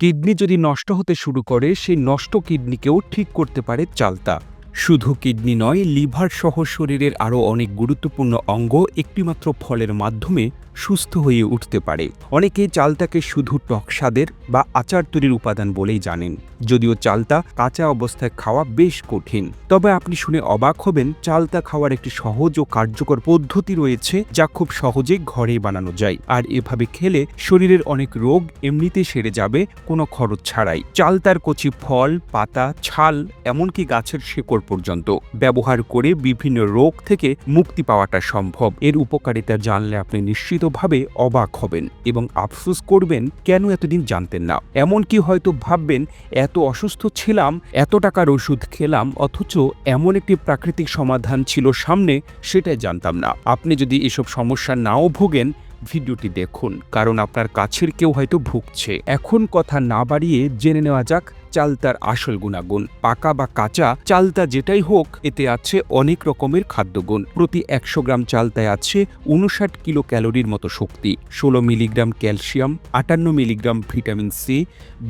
Kidney যদি নষ্ট হতে শুরু করে, সেই নষ্ট কিডনিকেও ঠিক করতে পারে চালতা। শুধু কিডনি নয়, লিভার সহ শরীরের আরও অনেক গুরুত্বপূর্ণ অঙ্গ একটিমাত্র ফলের মাধ্যমে সুস্থ হয়ে উঠতে পারে। অনেকে চালতাকে শুধু টক স্বাদের বা আচার তৈরির উপাদান বলেই জানেন। যদিও চালতা কাঁচা অবস্থায় খাওয়া বেশ কঠিন। তবে আপনি শুনে অবাক হবেন, চালতা খাওয়ার একটি সহজ ও কার্যকর পদ্ধতি রয়েছে যা খুব সহজে ঘরেই বানানো যায়। আর এভাবে খেলে শরীরের অনেক রোগ এমনিতে সেরে যাবে, কোনো খরচ ছাড়াই। চালতার কচি ফল, পাতা, ছাল, এমনকি গাছের শেকড় পর্যন্ত ব্যবহার করে বিভিন্ন রোগ থেকে মুক্তি পাওয়াটা সম্ভব। এর উপকারিতা জানলে আপনি নিশ্চিতভাবে অবাক হবেন এবং আফসোস করবেন, কেন এতদিন জানতেন না? এমনকি হয়তো ভাববেন, এত অসুস্থ ছিলাম, এত টাকার ওষুধ খেলাম, অথচ এমন একটি প্রাকৃতিক সমাধান ছিল সামনে, সেটাই জানতাম না। আপনি যদি এসব সমস্যা নাও ভোগেন ভিডিওটি দেখুন, কারণ আপনার কাছের কেউ হয়তো ভুগছে। এখন কথা না বাড়িয়ে জেনে নেওয়া যাক চালতার আসল গুণাগুণ। পাকা বা কাঁচা, চালতা যেটাই হোক, এতে আছে অনেক রকমের খাদ্যগুণ। প্রতি একশো গ্রাম চালতায় আছে উনষাট কিলো ক্যালোরির মতো শক্তি। ষোলো মিলিগ্রাম ক্যালসিয়াম, আটান্ন মিলিগ্রাম ভিটামিন সি,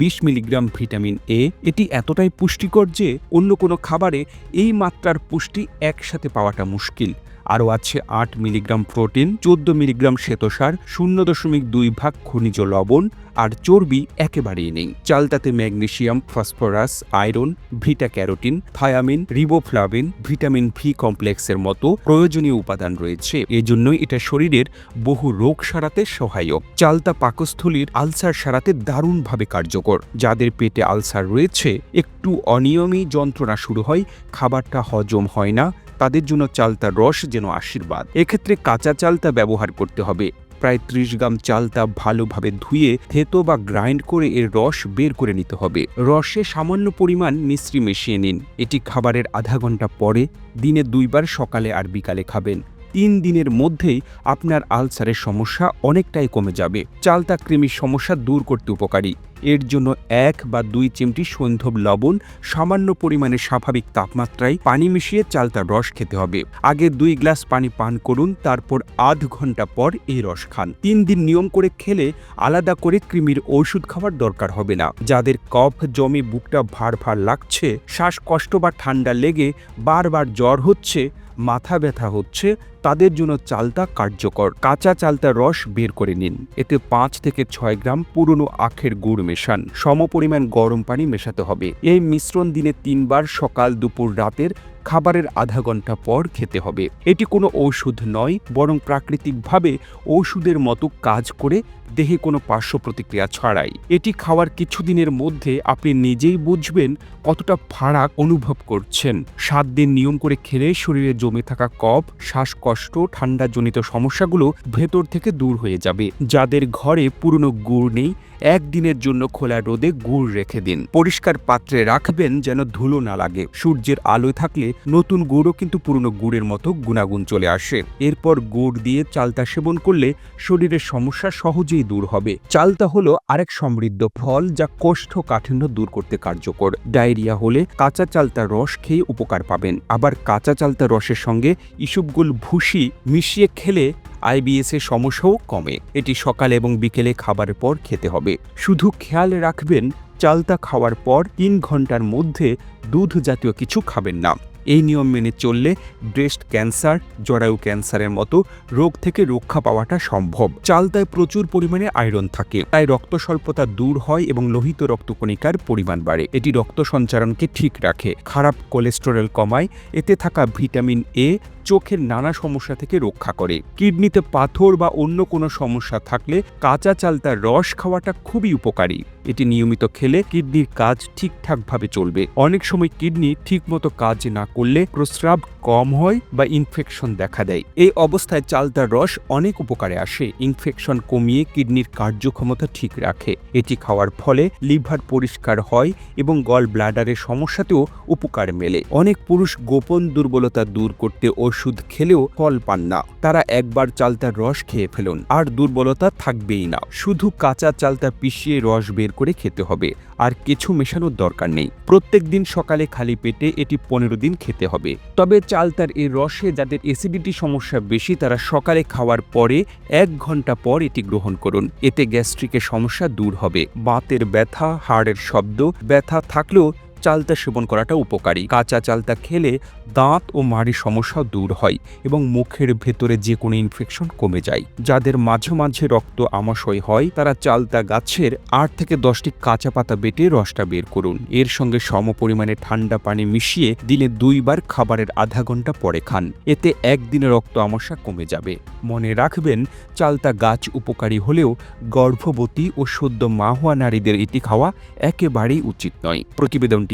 বিশ মিলিগ্রাম ভিটামিন এ। এটি এতটাই পুষ্টিকর যে অন্য কোনো খাবারে এই মাত্রার পুষ্টি একসাথে পাওয়াটা মুশকিল। আরও আছে আট মিলিগ্রাম প্রোটিন, চোদ্দ মিলিগ্রাম শ্বেতসার, শূন্য দশমিক দুই ভাগ খনিজ লবণ আর চর্বি একেবারেই নেই। চালতাতে magnesium phosphorus, iron, beta carotene, thiamine, riboflavin, vitamin B কমপ্লেক্সের মতো প্রয়োজনীয় উপাদান রয়েছে। এজন্যই এটা শরীরের বহু রোগ সারাতে সহায়ক। চালতা পাকস্থলীর আলসার সারাতে দারুণভাবে কার্যকর। যাদের পেটে আলসার রয়েছে, একটু অনিয়মী যন্ত্রণা শুরু হয়, খাবারটা হজম হয় না তাদের জন্য চালতা রস যেন আশীর্বাদ। এক্ষেত্রে কাঁচা চালতা ব্যবহার করতে হবে। প্রায় ত্রিশ গ্রাম চালতা ভালোভাবে ধুয়ে, থেতো বা গ্রাইন্ড করে এর রস বের করে নিতে হবে। রসে সামান্য পরিমাণ মিশ্রি মিশিয়ে নিন। এটি খাবারের আধা ঘণ্টা পরে, দিনে দুইবার সকালে আর বিকালে খাবেন। তিন দিনের মধ্যেই আপনার আলসারের সমস্যা অনেকটাই কমে যাবে। চালতা কৃমির সমস্যা দূর করতে উপকারী। এর জন্য এক বা দুই চিমটি সৈন্ধব লবণ, সামান্য পরিমাণে স্বাভাবিক তাপমাত্রায় পানি মিশিয়ে চালতার রস খেতে হবে। আগে দুই গ্লাস পানি পান করুন, তারপর আধ ঘণ্টা পর এই রস খান। তিন দিন নিয়ম করে খেলে আলাদা করে কৃমির ওষুধ খাওয়ার দরকার হবে না। যাদের কফ, জমে, বুকটা ভার ভার লাগছে, শ্বাসকষ্ট বা ঠান্ডা লেগে বারবার জ্বর হচ্ছে, মাথা ব্যথা হচ্ছে তাদের জন্য চালতা কার্যকর। কাঁচা চালতার রস বের করে নিন। এতে পাঁচ থেকে ছয় গ্রাম পুরনো আখের গুড় মেশান। সমপরিমাণ গরম পানি মেশাতে হবে। এই মিশ্রণ দিনে তিনবার সকাল, দুপুর, রাতের খাবারের আধা ঘণ্টা পর খেতে হবে। এটি কোনো ঔষধ নয়, বরং প্রাকৃতিকভাবে ঔষধের মতো কাজ করে দেহে কোনো পার্শ্ব প্রতিক্রিয়া ছড়াই এটি খাওয়ার কিছুদিনের মধ্যে আপনি নিজেই বুঝবেন কতটা ফারাক অনুভব করছেন। সাত দিন নিয়ম করে খেলে শরীরে জমে থাকা কফ, শ্বাসকষ্ট ঠান্ডাজনিত সমস্যাগুলো ভেতর থেকে দূর হয়ে যাবে। যাদের ঘরে পুরনো গুড় নেই, একদিনের জন্য খোলা রোদে গুড় রেখে দিন। পরিষ্কার পাত্রে রাখবেন যেন ধুলো না লাগে। সূর্যের আলোয় থাকলে নতুন গুড়ও কিন্তু পুরনো গুড়ের মতো গুণাগুণ চলে আসে। এরপর গুড় দিয়ে চালতা সেবন করলে শরীরের সমস্যা সহজেই দূর হবে। চালতা হলো আরেক সমৃদ্ধ ফল যা কোষ্ঠকাঠিন্য দূর করতে কার্যকর। ডায়রিয়া হলে কাঁচা চালতা রস খেয়ে উপকার পাবেন। আবার কাঁচা চালতা রসের সঙ্গে ইসুবগুল ভুসি মিশিয়ে খেলে আইবিএস এর সমস্যাও কমে। এটি সকাল এবং বিকেলে খাবারের পর খেতে হবে। শুধু খেয়াল রাখবেন, চালতা খাওয়ার পর তিন ঘণ্টার মধ্যে দুধ জাতীয় কিছু খাবেন না। এই নিয়ম মেনে চললে ব্রেস্ট ক্যান্সার, জরায়ু ক্যান্সারের মতো রোগ থেকে রক্ষা পাওয়াটা সম্ভব। চালতায় প্রচুর পরিমাণে আয়রন থাকে, তাই রক্ত স্বল্পতা দূর হয় এবং লোহিত রক্তকণিকার পরিমাণ বাড়ে। এটি রক্ত সঞ্চারণকে ঠিক রাখে, খারাপ কোলেস্টেরল কমায়, এতে থাকা ভিটামিন এ চোখের নানা সমস্যা থেকে রক্ষা করে। কিডনিতে পাথর বা অন্য কোনো সমস্যা থাকলে কাঁচা চালতার রস খাওয়াটা খুবই উপকারী। এটি নিয়মিত খেলে কিডনির কাজ ঠিকঠাকভাবে চলবে। অনেক সময় কিডনি ঠিকমতো কাজ না করলে প্রস্রাব কম হয় বা ইনফেকশন দেখা দেয়। এই অবস্থায় চালতার রস অনেক উপকারে আসে। ইনফেকশন কমিয়ে কিডনির কার্যক্ষমতা ঠিক রাখে। এটি খাওয়ার ফলে লিভার পরিষ্কার হয় এবং গল ব্লাডারের সমস্যাতেও উপকার মেলে। অনেক পুরুষ গোপন দুর্বলতা দূর করতে ও ওষুধ খেলেও ফল পান না। তারা একবার চালতার রস খেয়ে ফেলুন, আর দুর্বলতা থাকবেই না। শুধু কাঁচা চালতা পিষিয়ে রস বের করে খেতে হবে, আর কিছু মেশানোর দরকার নেই। প্রত্যেক দিন সকালে খালি পেটে এটি পনেরো দিন খেতে হবে। তবে চালতার এই রসে যাদের অ্যাসিডিটি সমস্যা বেশি, তারা সকালে খাওয়ার পরে এক ঘণ্টা পর এটি গ্রহণ করুন। এতে গ্যাস্ট্রিকের সমস্যা দূর হবে। বাতের ব্যথা, হাড়ের শব্দ, ব্যথা থাকলেও চালতা সেবন করাটা উপকারী। কাঁচা চালতা খেলে দাঁত ও মাড়ির সমস্যা দূর হয় এবং মুখের ভেতরে যে কোনো ইনফেকশন কমে যায়। যাদের মাঝে মাঝে রক্ত আমাশয় হয়, তারা চালতা গাছের আট থেকে দশটি কাঁচা পাতা বেটে রসটা বের করুন। এর সঙ্গে সম পরিমাণে ঠান্ডা পানি মিশিয়ে দিনে দুইবার খাবারের আধা ঘণ্টা পরে খান। এতে একদিনে রক্ত আমাশা কমে যাবে। মনে রাখবেন, চালতা গাছ উপকারী হলেও গর্ভবতী ও সদ্য মা হওয়া নারীদের এটি খাওয়া একেবারেই উচিত নয়। প্রতিবেদনটি